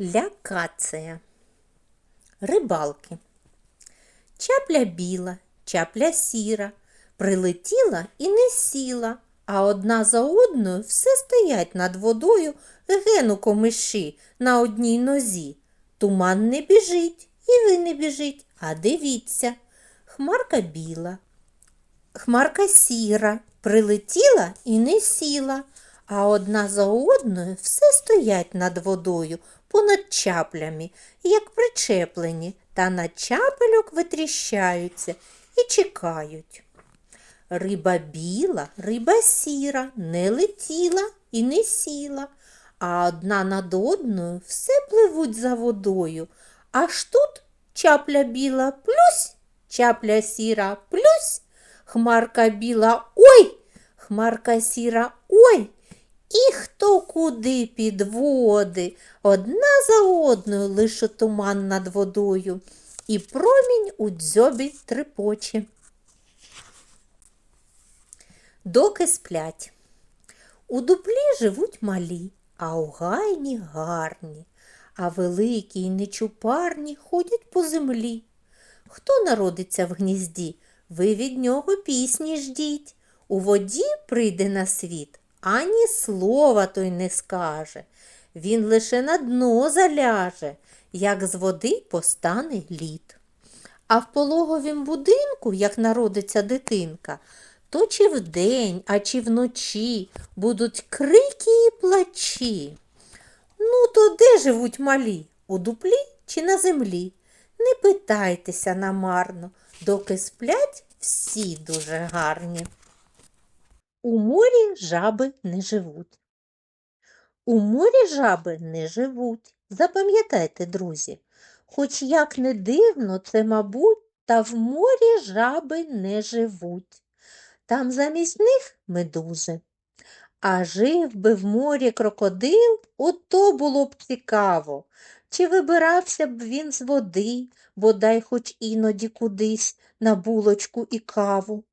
Лякація. Рибалки. Чапля біла, чапля сіра, прилетіла і не сіла, а одна за одною все стоять над водою гену комиші на одній нозі. Туман не біжить, і ви не біжить, а дивіться. Хмарка біла, Хмарка сіра, прилетіла і не сіла, а одна за одною все стоять над водою, понад чаплями, як причеплені, та на чапельок витріщаються і чекають. Риба біла, риба сіра, не летіла і не сіла, а одна над одною все пливуть за водою. Аж тут чапля біла плюсь, чапля сіра плюсь, хмарка біла ой, хмарка сіра ой. І хто куди підводи, одна за одною лише туман над водою, і промінь у дзьобі трепоче. Доки сплять. У дуплі живуть малі, а у гайні гарні, а великі й нечупарні ходять по землі. Хто народиться в гнізді, ви від нього пісні ждіть. У воді прийде на світ, ані слова той не скаже. Він лише на дно заляже, як з води постане лід. А в пологовім будинку, як народиться дитинка, то чи вдень, а чи вночі будуть крики і плачі. Ну, то де живуть малі? У дуплі чи на землі? Не питайтеся намарно, доки сплять всі дуже гарні. У морі жаби не живуть. У морі жаби не живуть. Запам'ятайте, друзі, хоч як не дивно, це, мабуть, та в морі жаби не живуть. Там замість них медузи. А жив би в морі крокодил, ото було б цікаво. Чи вибирався б він з води, бодай хоч іноді кудись на булочку і каву.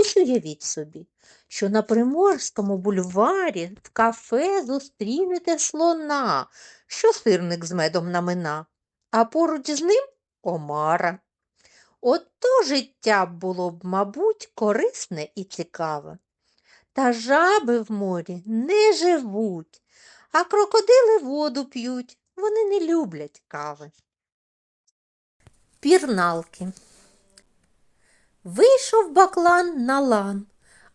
Ось уявіть собі, що на Приморському бульварі в кафе зустрінете слона, що сирник з медом намина, а поруч з ним омара. Ото життя було б, мабуть, корисне і цікаве. Та жаби в морі не живуть, а крокодили воду п'ють, вони не люблять кави. Пірналки. Вийшов баклан на лан,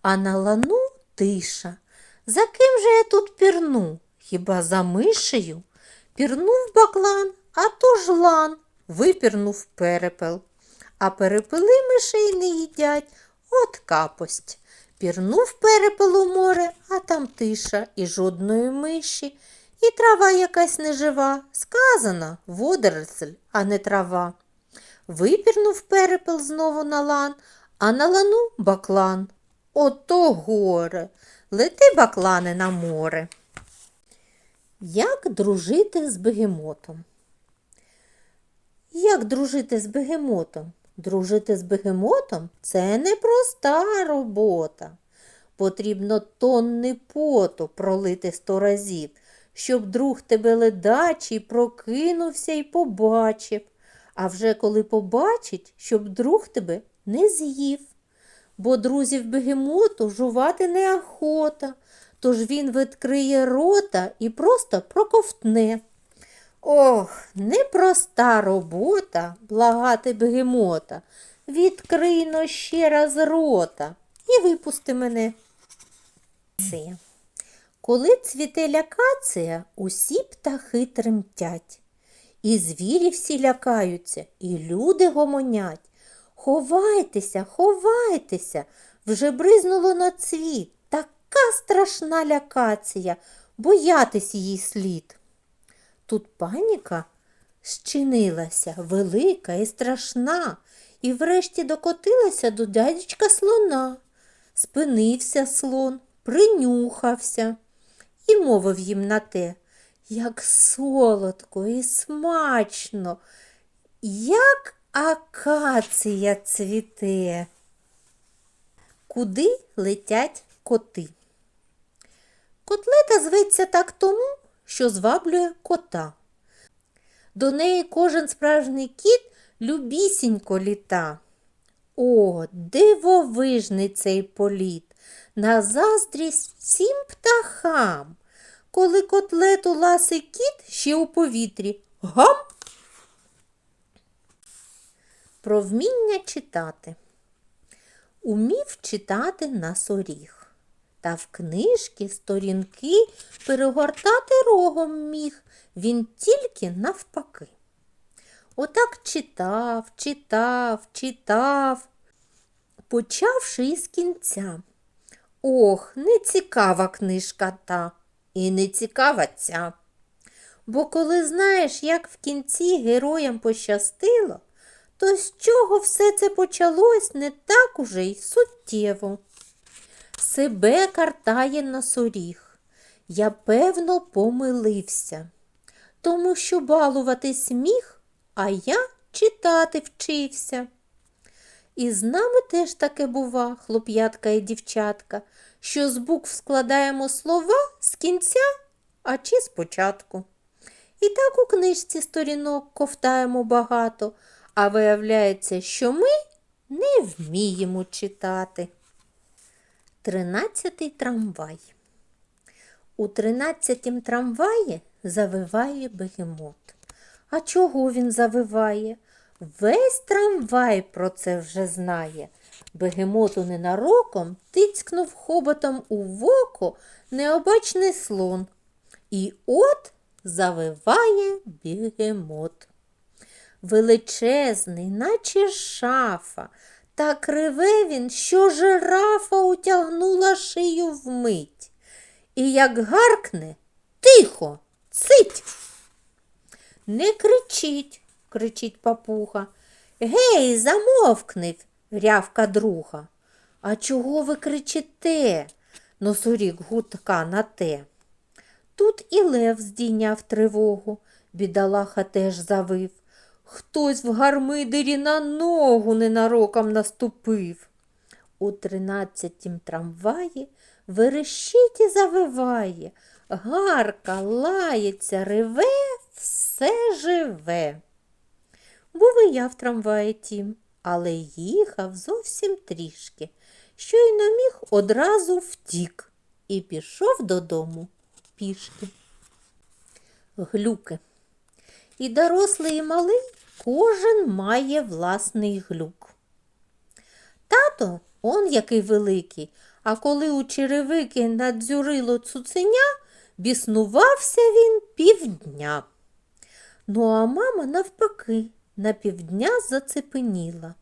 а на лану тиша. За ким же я тут пірну? Хіба за мишею? Пірнув баклан, а то ж лан, випірнув перепел. А перепели мишей не їдять, от капость. Пірнув перепел у море, а там тиша і жодної миші, і трава якась нежива. Сказано водоросль, а не трава. Випірнув перепел знову на лан, а на лану баклан. Ото горе. Лети, баклане, на море. Як дружити з бегемотом? Як дружити з бегемотом? Дружити з бегемотом це непроста робота. Потрібно тонни поту пролити сто разів, щоб друг тебе ледачий прокинувся і побачив. А вже коли побачить, щоб друг тебе не з'їв. Бо друзів бегемоту жувати неохота, тож він відкриє рота і просто проковтне. Ох, непроста робота благати бегемота. Відкрий но ще раз рота і випусти мене. Коли цвіте лякація, усі птахи тремтять. І звірі всі лякаються, і люди гомонять. Ховайтеся, ховайтеся, вже бризнуло на цвіт. Така страшна лякація, боятись її слід. Тут паніка щинилася велика і страшна, і врешті докотилася до дядечка слона. Спинився слон, принюхався і мовив їм на те, як солодко і смачно, як акація цвіте. Куди летять коти? Котлета зветься так тому, що зваблює кота. До неї кожен справжній кіт любісінько літа. О, дивовижний цей політ, на заздрість всім птахам. Коли котлету ласий кіт ще у повітрі. Гам! Про вміння читати. Умів читати носоріг. Та в книжки сторінки перегортати рогом міг, він тільки навпаки. Отак читав, читав, читав, почавши із кінця. Ох, не цікава книжка та, і не цікава ця. Бо коли знаєш, як в кінці героям пощастило, то з чого все це почалось не так уже й суттєво. Себе картає носоріг. Я, певно, помилився, тому що балуватись міг, а я читати вчився. І з нами теж таке бува, хлоп'ятка і дівчатка, що з букв складаємо слова з кінця, а чи спочатку. І так у книжці сторінок ковтаємо багато, а виявляється, що ми не вміємо читати. Тринадцятий трамвай. У тринадцятім трамваї завиває бегемот. А чого він завиває? Весь трамвай про це вже знає. Бегемоту ненароком тицькнув хоботом у воко необачний слон. І от завиває бігемот. Величезний, наче шафа, так реве він, що жирафа утягнула шию вмить. І як гаркне, тихо, цить. Не кричіть, кричить папуга. Гей, замовкнив, рявка друга. А чого ви кричите? Носорік гудка на те. Тут і лев здійняв тривогу, бідолаха теж завив. Хтось в гармидері на ногу ненароком наступив. У тринадцятім трамваї верещить і завиває, гарка, лається, реве, все живе. Був і я в трамваї тім, але їхав зовсім трішки. Щойно міг одразу втік і пішов додому пішки. Глюки. І дорослий, і малий кожен має власний глюк. Тато он який великий, а коли у черевики надзюрило цуценя, біснувався він півдня. Ну, а мама, навпаки, на півдня зацепеніла.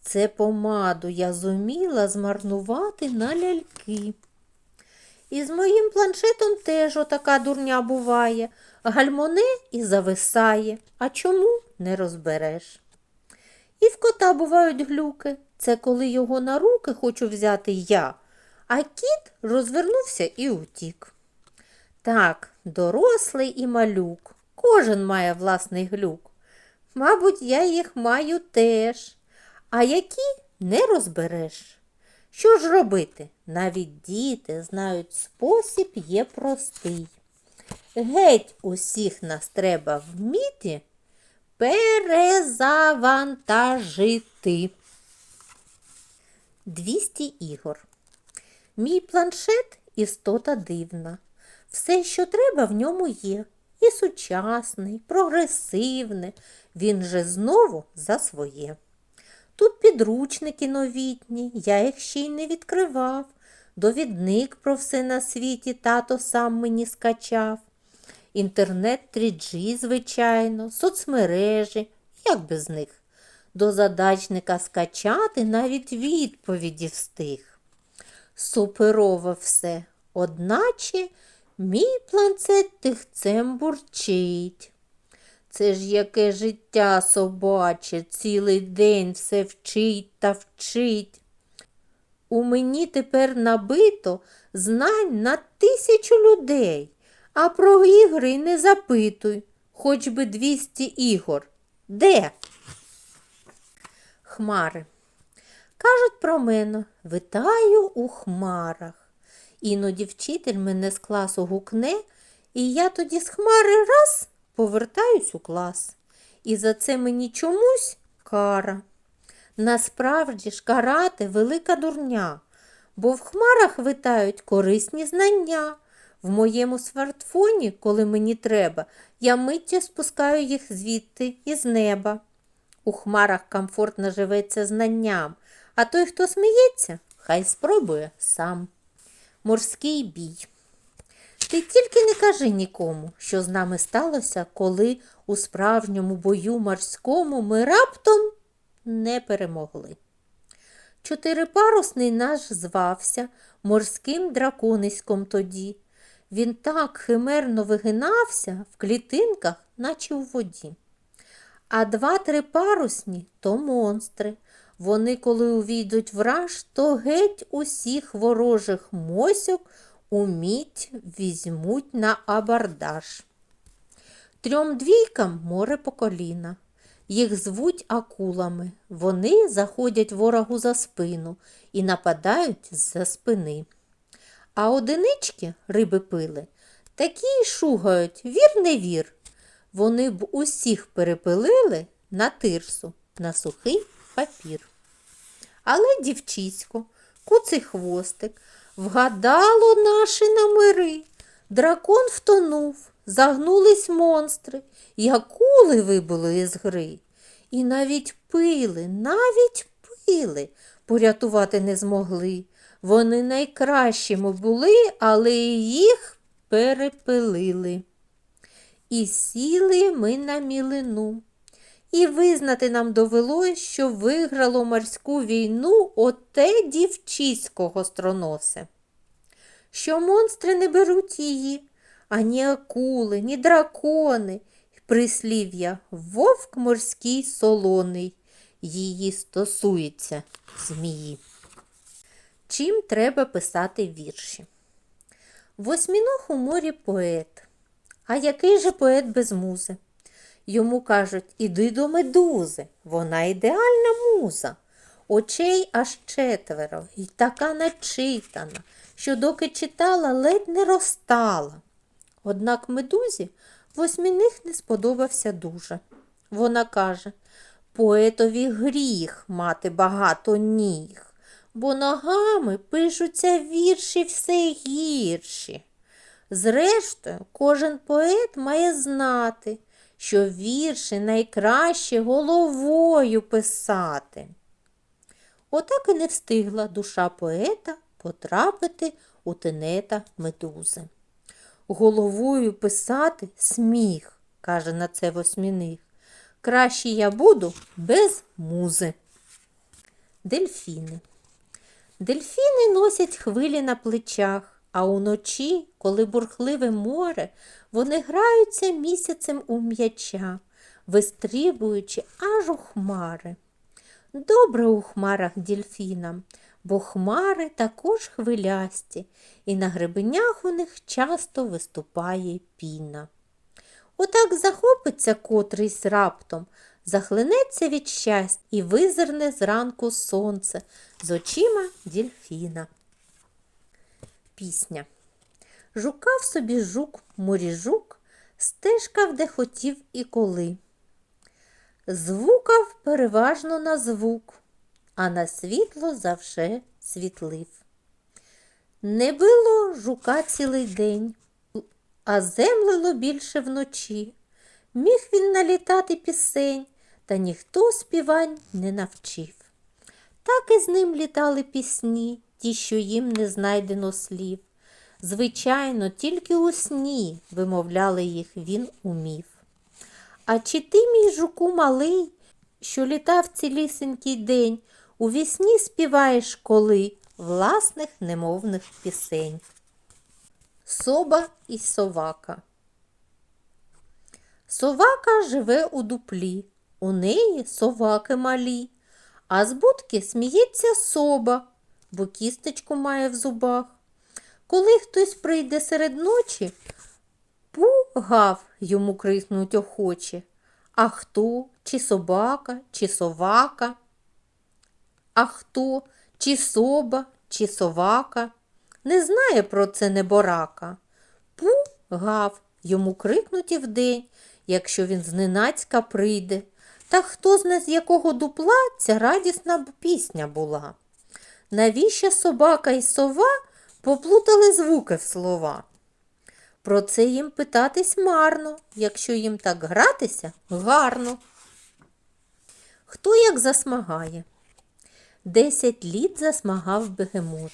Це помаду я зуміла змарнувати на ляльки. І з моїм планшетом теж отака дурня буває. Гальмоне і зависає, а чому не розбереш. І в кота бувають глюки. Це коли його на руки хочу взяти я, а кіт розвернувся і утік. Так, дорослий і малюк. Кожен має власний глюк. Мабуть, я їх маю теж. А які не розбереш. Що ж робити? Навіть діти знають спосіб є простий. Геть усіх нас треба вміти перезавантажити. 200 ігор. Мій планшет істота дивна. Все, що треба, в ньому є. І сучасний, прогресивний. Він же знову за своє. Тут підручники новітні, я їх ще й не відкривав. Довідник про все на світі тато сам мені скачав. Інтернет 3G, звичайно, соцмережі, як без них. До задачника скачати навіть відповіді встиг. Суперово все, одначе мій планцет тихцем бурчить. Це ж яке життя собаче, цілий день все вчить та вчить. У мені тепер набито знань на тисячу людей, а про ігри не запитуй, хоч би 200 ігор. Де? Хмари. Кажуть про мене, витаю у хмарах. Іноді вчитель мене з класу гукне, і я тоді з хмари раз повертаюсь у клас. І за це мені чомусь кара. Насправді ж карати велика дурня, бо в хмарах витають корисні знання. В моєму смартфоні, коли мені треба, я миттю спускаю їх звідти із неба. У хмарах комфортно живеться знанням, а той, хто сміється, хай спробує сам. Морський бій. Ти тільки не кажи нікому, що з нами сталося, коли у справжньому бою морському ми раптом не перемогли. Чотирипарусний наш звався морським дракониськом тоді. Він так химерно вигинався в клітинках, наче у воді. А два-три парусні то монстри. Вони, коли увійдуть враж, то геть усіх ворожих мосьок у мідь візьмуть на абордаж. Трьом двійкам море по коліна. Їх звуть акулами. Вони заходять ворогу за спину і нападають з-за спини. А одинички риби пили такі й шугають, вір не вір. Вони б усіх перепилили на тирсу, на сухий папір. Але дівчисько, куций хвостик, вгадало наші намири. Дракон втонув, загнулись монстри, і акули вибули із гри. І навіть пили, навіть пили, порятувати не змогли. Вони найкращими були, але їх перепилили. І сіли ми на мілину. І визнати нам довелось, що виграло морську війну оте дівчисько гостроносе. Що монстри не беруть її, ані акули, ні дракони. Прислів'я вовк морський солоний, її стосується змії. Чим треба писати вірші? Восьміног у морі поет. А який же поет без музи? Йому кажуть, іди до медузи, вона ідеальна муза. Очей аж четверо, і така начитана, що доки читала, ледь не розтала. Однак медузі восьміних не сподобався дуже. Вона каже, поетові гріх мати багато ніг, бо ногами пишуться вірші все гірші. Зрештою, кожен поет має знати, що вірші найкраще головою писати. Отак і не встигла душа поета потрапити у тенета медузи. Головою писати сміх, каже на це восьміних. Краще я буду без музи. Дельфіни. Дельфіни носять хвилі на плечах, а уночі, коли бурхливе море, вони граються місяцем у м'яча, вистрибуючи аж у хмари. Добре у хмарах дельфінам, бо хмари також хвилясті, і на гребенях у них часто виступає піна. Отак захопиться котрийсь раптом, захлинеться від щастя і визирне зранку сонце з очима дельфіна. Пісня. Жукав собі жук, морі жук, стежкав, де хотів і коли. Звукав переважно на звук, а на світло завше світлив. Не било жука цілий день, а землило більше вночі. Міг він налітати пісень, та ніхто співань не навчив. Так і з ним літали пісні, ті, що їм не знайдено слів. Звичайно, тільки у сні вимовляли їх він умів. А чи ти, мій жуку малий, що літав цілісенький день, у вісні співаєш коли власних немовних пісень? Соба і совака. Совака живе у дуплі, у неї соваки малі, а з будки сміється соба, бо кісточку має в зубах. Коли хтось прийде серед ночі, пугав йому крикнуть охоче. А хто, чи собака, чи совака? А хто, чи соба, чи совака? Не знає про це неборака. Пугав йому крикнуть і вдень, якщо він зненацька прийде. Та хто з якого дупла ця радісна пісня була. Навіщо собака і сова поплутали звуки в слова? Про це їм питатись марно, якщо їм так гратися гарно. Хто як засмагає? Десять літ засмагав бегемот.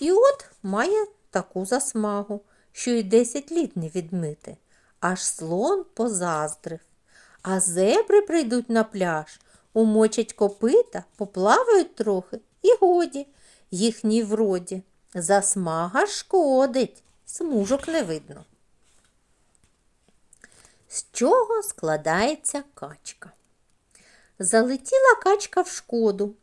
І от має таку засмагу, що й десять літ не відмити. Аж слон позаздрив. А зебри прийдуть на пляж, умочать копита, поплавають трохи і годі, їхній вроді. Засмага шкодить, смужок не видно. З чого складається качка? Залетіла качка в шкоду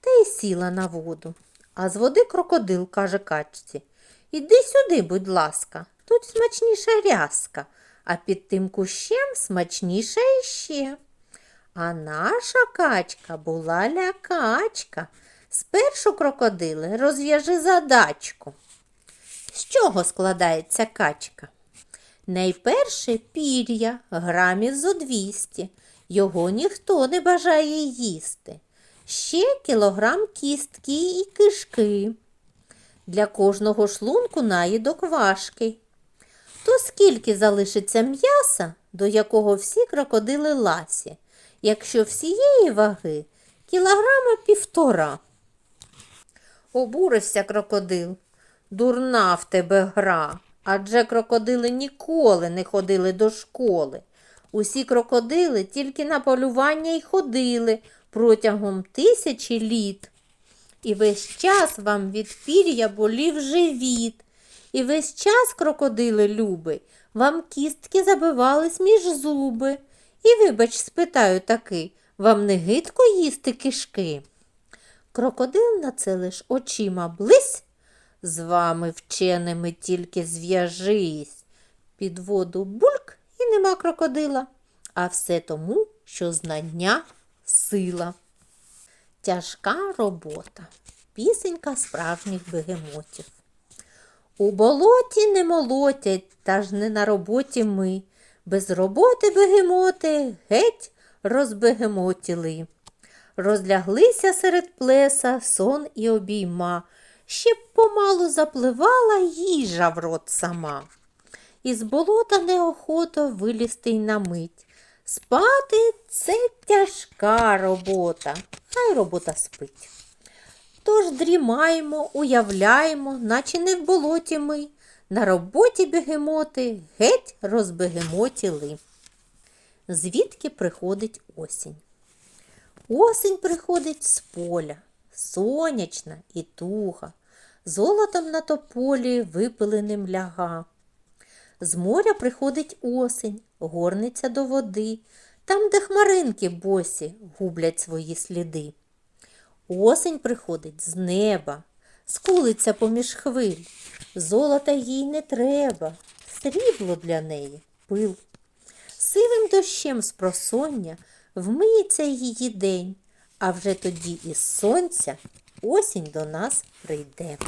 та й сіла на воду. А з води крокодил каже качці Іди сюди, будь ласка, тут смачніша рязка, а під тим кущем смачніша іще. А наша качка була лякачка. Спершу крокодили розв'яжи задачку. З чого складається качка? Найперше пір'я, грамів зо 200. Його ніхто не бажає їсти. Ще кілограм кістки і кишки. Для кожного шлунку наїдок важкий. То скільки залишиться м'яса, до якого всі крокодили ласі, якщо всієї ваги кілограма півтора. Обурився крокодил. Дурна в тебе гра. Адже крокодили ніколи не ходили до школи. Усі крокодили тільки на полювання й ходили протягом тисячі літ. І весь час вам від пір'я болів живіт. І весь час, крокодили люби, вам кістки забивались між зуби. І, вибач, спитаю таки, вам не гидко їсти кишки? Крокодил на це лиш очима блись. З вами вченими тільки зв'яжись. Під воду бульк і нема крокодила. А все тому, що знання сила. Тяжка робота. Пісенька справжніх бегемотів. У болоті не молотять, та ж не на роботі ми. Без роботи бегемоти геть розбегемотіли. Розляглися серед плеса сон і обійма, ще б помалу запливала їжа в рот сама. Із болота неохото вилізти й на мить. Спати це тяжка робота, хай робота спить. Тож дрімаємо, уявляємо, наче не в болоті ми. На роботі бегемоти геть розбегемотіли. Звідки приходить осінь? Осінь приходить з поля, сонячна і туга, золотом на тополі випиленим ляга. З моря приходить осінь, горниться до води, там, де хмаринки босі гублять свої сліди. Осень приходить з неба, скулиться поміж хвиль. Золота їй не треба, срібло для неї пил. Сивим дощем з просоння вмиється її день, а вже тоді із сонця осінь до нас прийде.